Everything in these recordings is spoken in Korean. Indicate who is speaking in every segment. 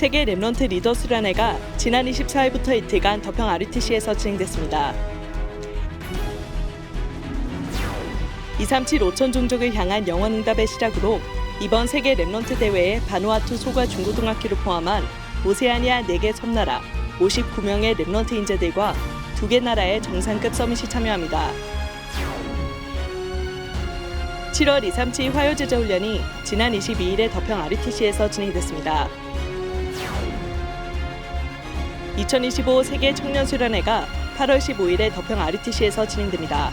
Speaker 1: 세계 랩런트 리더 수련회가 지난 24일부터 이틀간 덕평 RUTC에서 진행됐습니다. 237 5천 종족을 향한 영원응답의 시작으로 이번 세계 랩런트 대회에 바누아투 소과 중고등학교를 포함한 오세아니아 4개 섬나라 59명의 랩런트 인재들과 두개 나라의 정상급 서밋이 참여합니다. 7월 237 화요제자 훈련이 지난 22일에 덕평 RUTC에서 진행됐습니다. 2025 세계 청년 수련회가 8월 15일에 덕평 RUTC에서 진행됩니다.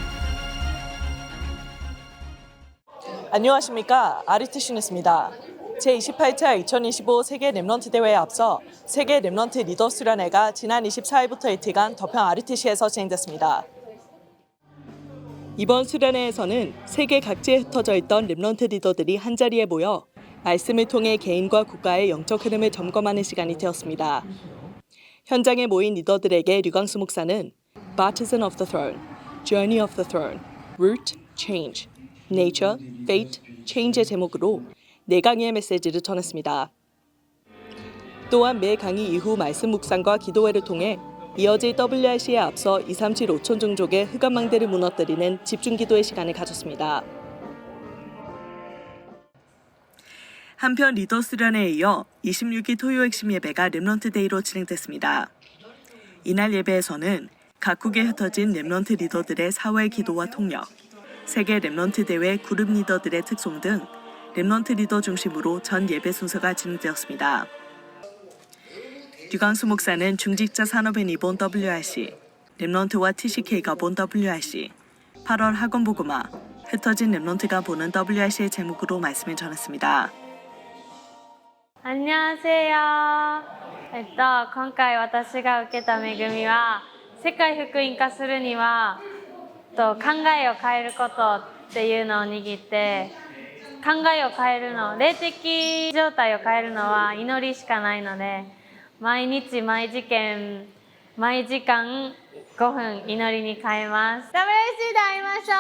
Speaker 1: 안녕하십니까 RUTC 뉴스입니다. 제28차 2025 세계 랩런트 대회에 앞서 세계 랩런트 리더 수련회가 지난 24일부터 이틀간 덕평 RUTC에서 진행됐습니다. 이번 수련회에서는 세계 각지에 흩어져 있던 랩런트 리더들이 한자리에 모여 말씀을 통해 개인과 국가의 영적 흐름을 점검하는 시간이 되었습니다. 현장에 모인 리더들에게 류광수 목사는 Baptism of the Throne, Journey of the Throne, Root, Change, Nature, Fate, Change의 제목으로 네 강의의 메시지를 전했습니다. 또한 매 강의 이후 말씀 묵상과 기도회를 통해 이어질 WRC에 앞서 237 5천 종족의 흑암망대를 무너뜨리는 집중 기도의 시간을 가졌습니다. 한편 리더 수련회에 이어 26기 토요 핵심 예배가 렘런트 데이로 진행됐습니다. 이날 예배에서는 각국에 흩어진 렘런트 리더들의 사회 기도와 통역, 세계 렘런트 대회 그룹 리더들의 특송 등 렘런트 리더 중심으로 전 예배 순서가 진행되었습니다. 류광수 목사는 중직자 산업인 이본 WRC, 렘런트와 TCK가 본 WRC, 8월 학원 보고마, 흩어진 렘런트가 보는 WRC의 제목으로 말씀을 전했습니다.
Speaker 2: こんにちは。えっと、今回私が受けた恵みは、世界福音化するには、と考えを変えることっていうのを握って、考えを変えるの、霊的状態を変えるのは祈りしかないので、毎日毎時間、毎時間5分祈りに変えます。WC で会いましょ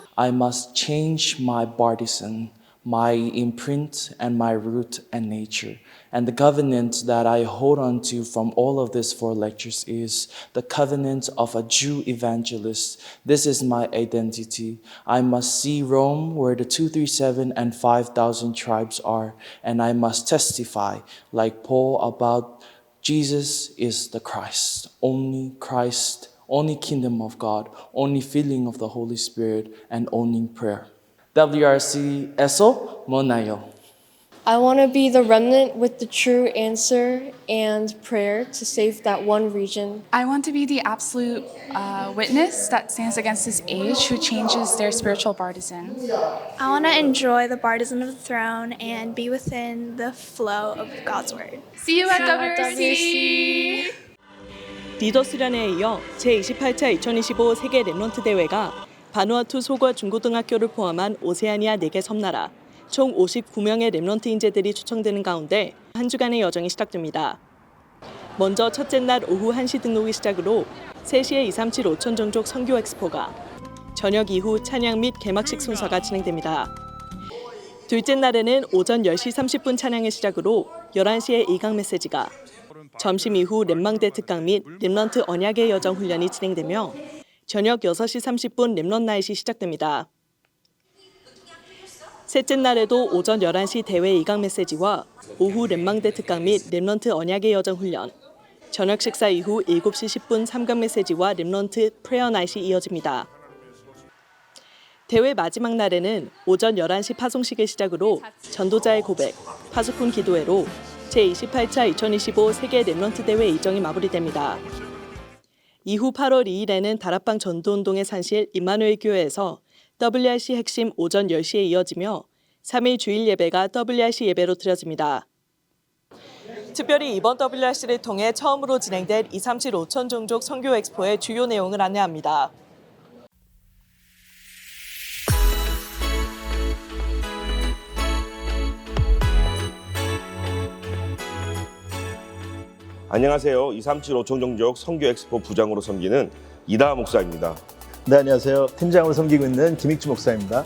Speaker 2: う
Speaker 3: I must change my partisan, my imprint, and my root and nature. And the covenant that I hold on to from all of these four lectures is the covenant of a Jew evangelist. This is my identity. I must see Rome where the 237 and 5,000 tribes are, and I must testify, like Paul, about Jesus is the Christ, only Christ, only kingdom of God, only filling of the Holy Spirit, and only prayer. WRC SO Monayo.
Speaker 4: I want to be the remnant with the true answer and prayer to save that one region.
Speaker 5: I want to be the absolute uh, witness that stands against this age who changes their spiritual partisan.
Speaker 6: I want to enjoy the partisan of the throne and be within the flow of God's word.
Speaker 5: See you at
Speaker 4: WRC.
Speaker 5: WRC!
Speaker 1: 리더 수련회에 이어 제28차 2025 세계 랩런트 대회가 바누아투 소과 중고등학교를 포함한 오세아니아 4개 섬나라 총 59명의 랩런트 인재들이 초청되는 가운데 한 주간의 여정이 시작됩니다. 먼저 첫째 날 오후 1시 등록이 시작으로 3시에 237 5천 종족 선교 엑스포가 저녁 이후 찬양 및 개막식 순서가 진행됩니다. 둘째 날에는 오전 10시 30분 찬양의 시작으로 11시에 이강 메시지가 점심 이후 랩망대 특강 및 랩런트 언약의 여정 훈련이 진행되며 저녁 6시 30분 랩런 나잇이 시작됩니다. 셋째 날에도 오전 11시 대회 이강 메시지와 오후 랩망대 특강 및 랩런트 언약의 여정 훈련, 저녁 식사 이후 7시 10분 삼강 메시지와 랩런트 프레어 나잇이 이어집니다. 대회 마지막 날에는 오전 11시 파송식을 시작으로 전도자의 고백, 파수꾼 기도회로 제28차 2025 세계 랩런트 대회 일정이 마무리됩니다. 이후 8월 2일에는 다락방 전도운동의 산실 임마누엘 교회에서 WRC 핵심 오전 10시에 이어지며 3일 주일 예배가 WRC 예배로 드려집니다. 특별히 이번 WRC를 통해 처음으로 진행된 237 5천 종족 선교 엑스포의 주요 내용을 안내합니다.
Speaker 7: 안녕하세요. 237 5청정지역 성교 엑스포 부장으로 섬기는 이다 목사입니다.
Speaker 8: 네, 안녕하세요. 팀장으로 섬기고 있는 김익주 목사입니다.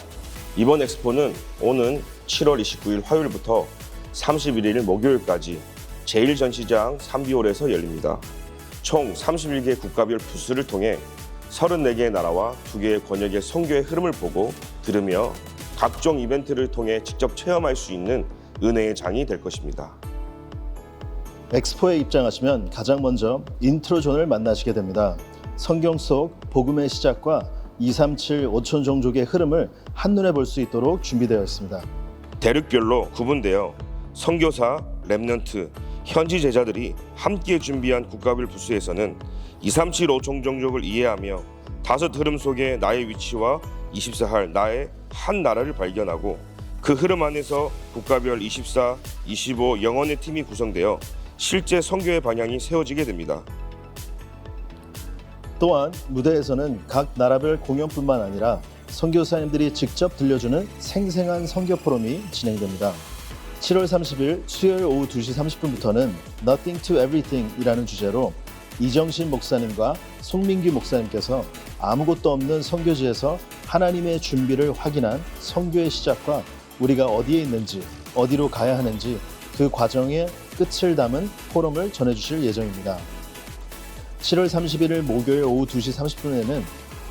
Speaker 7: 이번 엑스포는 오는 7월 29일 화요일부터 31일 목요일까지 제1전시장 3비홀에서 열립니다. 총 31개 국가별 부스를 통해 34개의 나라와 2개의 권역의 선교의 흐름을 보고 들으며 각종 이벤트를 통해 직접 체험할 수 있는 은혜의 장이 될 것입니다.
Speaker 8: 엑스포에 입장하시면 가장 먼저 인트로존을 만나시게 됩니다. 성경 속 복음의 시작과 237 5천 종족의 흐름을 한눈에 볼 수 있도록 준비되어 있습니다.
Speaker 7: 대륙별로 구분되어 선교사, 랩넌트, 현지 제자들이 함께 준비한 국가별 부스에서는 237 5종 종족을 이해하며 다섯 흐름 속에 나의 위치와 24할 나의 한 나라를 발견하고 그 흐름 안에서 국가별 24, 25 영혼의 팀이 구성되어 실제 선교의 방향이 세워지게 됩니다.
Speaker 8: 또한 무대에서는 각 나라별 공연뿐만 아니라 선교사님들이 직접 들려주는 생생한 선교 포럼이 진행됩니다. 7월 30일 수요일 오후 2시 30분부터는 Nothing to Everything이라는 주제로 이정신 목사님과 송민규 목사님께서 아무것도 없는 선교지에서 하나님의 준비를 확인한 선교의 시작과 우리가 어디에 있는지 어디로 가야 하는지 그 과정의 끝을 담은 포럼을 전해주실 예정입니다. 7월 31일 목요일 오후 2시 30분에는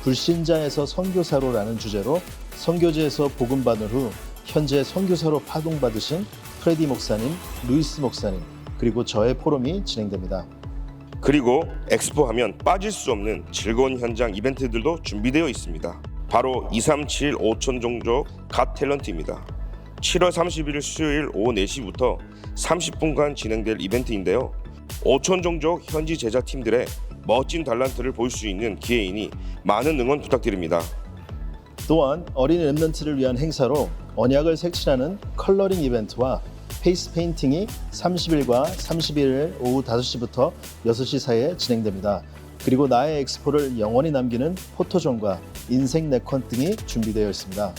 Speaker 8: 불신자에서 선교사로라는 주제로 선교지에서 복음 받은 후 현재 선교사로 파송받으신 프레디 목사님, 루이스 목사님, 그리고 저의 포럼이 진행됩니다.
Speaker 7: 그리고 엑스포 하면 빠질 수 없는 즐거운 현장 이벤트들도 준비되어 있습니다. 바로 237 5천 종족 갓 탤런트입니다. 7월 31일 수요일 오후 4시부터 30분간 진행될 이벤트인데요. 5천 종족 현지 제자 팀들의 멋진 달란트를 볼 수 있는 기회이니 많은 응원 부탁드립니다.
Speaker 8: 또한 어린 랩런트를 위한 행사로 언약을 색칠하는 컬러링 이벤트와 페이스 페인팅이 30일과 31일 오후 5시부터 6시 사이에 진행됩니다. 그리고 나의 엑스포를 영원히 남기는 포토존과 인생 네컨 등이 준비되어 있습니다.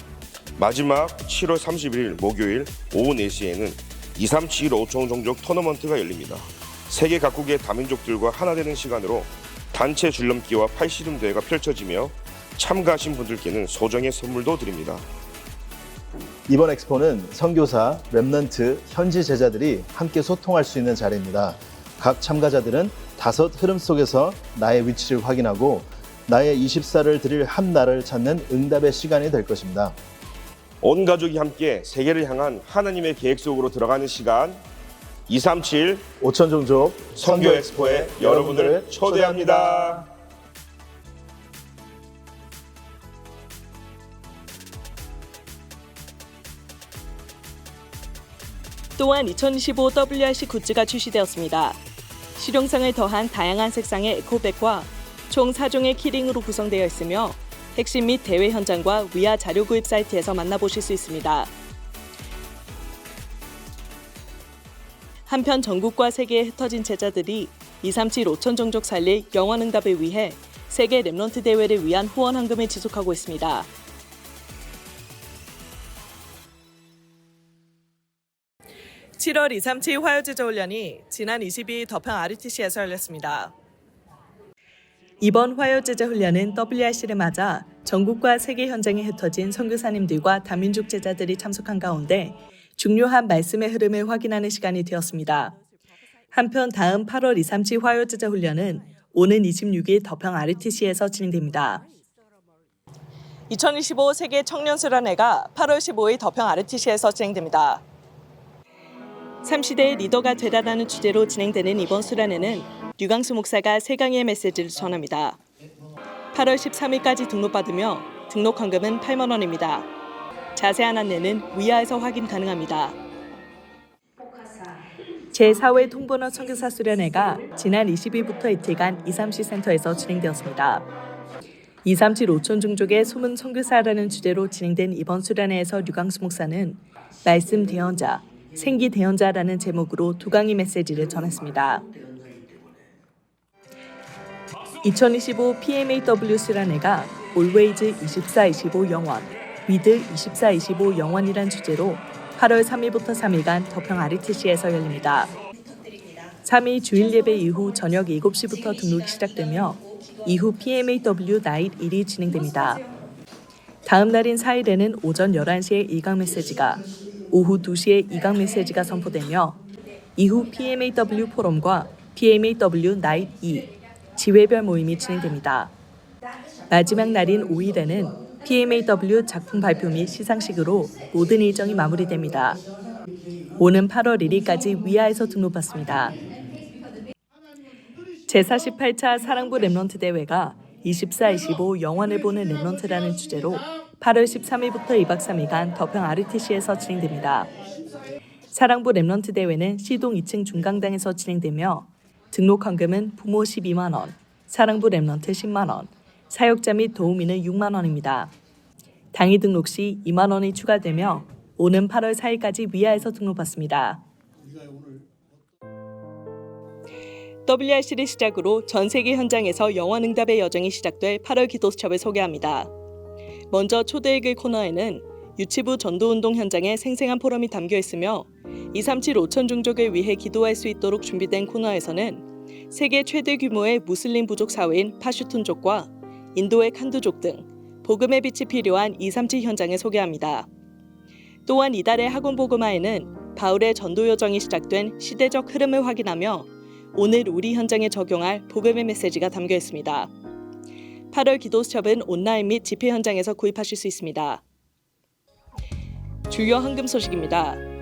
Speaker 7: 마지막 7월 31일 목요일 오후 4시에는 237 5천 종족 토너먼트가 열립니다. 세계 각국의 다민족들과 하나 되는 시간으로 단체 줄넘기와 팔씨름 대회가 펼쳐지며 참가하신 분들께는 소정의 선물도 드립니다.
Speaker 8: 이번 엑스포는 선교사, 랩넌트, 현지 제자들이 함께 소통할 수 있는 자리입니다. 각 참가자들은 다섯 흐름 속에서 나의 위치를 확인하고 나의 24를 드릴 한 나라를 찾는 응답의 시간이 될 것입니다.
Speaker 7: 온 가족이 함께 세계를 향한 하나님의 계획 속으로 들어가는 시간 237
Speaker 8: 오천 종족
Speaker 7: 선교 엑스포에 여러분을 초대합니다.
Speaker 1: 또한 2025 WRC 굿즈가 출시되었습니다. 실용성을 더한 다양한 색상의 에코백과 총 4종의 키링으로 구성되어 있으며 핵심 및 대회 현장과 위아 자료 구입 사이트에서 만나보실 수 있습니다. 한편 전국과 세계에 흩어진 제자들이 237 5천 종족 살릴 영원 응답을 위해 세계 랩런트 대회를 위한 후원 헌금을 지속하고 있습니다. (7월 237) 화요제자 훈련이 지난 22일 덕평 RUTC에서 열렸습니다. 이번 화요제자 훈련은 WRC를 맞아 전국과 세계 현장에 흩어진 선교사님들과 다민족 제자들이 참석한 가운데 중요한 말씀의 흐름을 확인하는 시간이 되었습니다. 한편 다음 8월 237 화요제자 훈련은 오는 26일 덕평 RUTC에서 진행됩니다. 2025 세계 청년 수련회가 8월 15일 덕평 RUTC에서 진행됩니다. 3시대의 리더가 되다라는 주제로 진행되는 이번 수련회는 류강수 목사가 세 강의 메시지를 전합니다. 8월 13일까지 등록받으며 등록 헌금은 8만 원입니다. 자세한 안내는 위아에서 확인 가능합니다. 제4회 통번호 선교사 수련회가 지난 20일부터 이틀간 237 센터에서 진행되었습니다. 237 5천 종족의 소문 선교사라는 주제로 진행된 이번 수련회에서 류강수 목사는 말씀 대언자, 생기 대언자라는 제목으로 두 강의 메시지를 전했습니다. 2025 PMAW 수련회가 Always 24-25 영원, With 24-25 영원이란 주제로 8월 3일부터 3일간 덕평 RUTC에서 열립니다. 3일 주일 예배 이후 저녁 7시부터 등록이 시작되며 이후 PMAW 나잇 1이 진행됩니다. 다음 날인 4일에는 오전 11시에 1강 메시지가, 오후 2시에 2강 메시지가 선포되며 이후 PMAW 포럼과 PMAW 나잇 2 지회별 모임이 진행됩니다. 마지막 날인 5일에는 PMAW 작품 발표 및 시상식으로 모든 일정이 마무리됩니다. 오는 8월 1일까지 위아에서 등록받습니다. 제48차 사랑부 랩런트 대회가 24, 25 영원을 보는 랩런트라는 주제로 8월 13일부터 2박 3일간 덕평 RTC에서 진행됩니다. 사랑부 랩런트 대회는 시동 2층 중강당에서 진행되며 등록 헌금은 부모 12만 원, 사랑부 랩런트 10만 원, 사역자 및 도우미는 6만 원입니다. 당일 등록 시 2만 원이 추가되며 오는 8월 4일까지 위아에서 등록받습니다. WRC를 시작으로 전 세계 현장에서 영원 응답의 여정이 시작될 8월 기도수첩을 소개합니다. 먼저 초대익을 코너에는 유치부 전도운동 현장의 생생한 포럼이 담겨 있으며 237 5천 종족을 위해 기도할 수 있도록 준비된 코너에서는 세계 최대 규모의 무슬림 부족 사회인 파슈툰족과 인도의 칸두족 등 복음의 빛이 필요한 237 현장을 소개합니다. 또한 이달의 학원 복음화에는 바울의 전도 여정이 시작된 시대적 흐름을 확인하며 오늘 우리 현장에 적용할 복음의 메시지가 담겨 있습니다. 8월 기도 수첩은 온라인 및 집회 현장에서 구입하실 수 있습니다. 주요 헌금 소식입니다.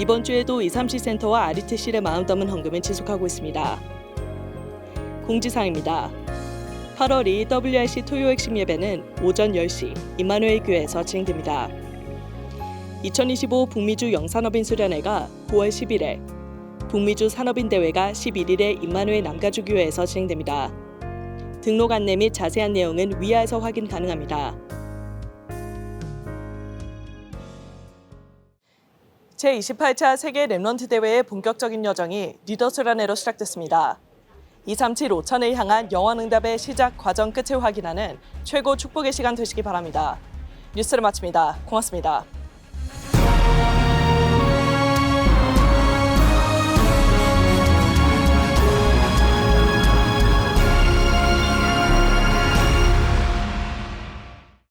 Speaker 1: 이번 주에도 237 센터와 RTC의 마음 담은 헌금을 지속하고 있습니다. 공지사항입니다. 8월 2일 WRC 토요 핵심 예배는 오전 10시 임마누엘 교회에서 진행됩니다. 2025 북미주 영산업인 수련회가 9월 10일에 북미주 산업인 대회가 11일에 임마누엘 남가주 교회에서 진행됩니다. 등록 안내 및 자세한 내용은 위아에서 확인 가능합니다. 제28차 세계 랩런트 대회의 본격적인 여정이 리더스런회로 시작됐습니다. 237 5천을 향한 영원응답의 시작 과정 끝을 확인하는 최고 축복의 시간 되시기 바랍니다. 뉴스를 마칩니다. 고맙습니다.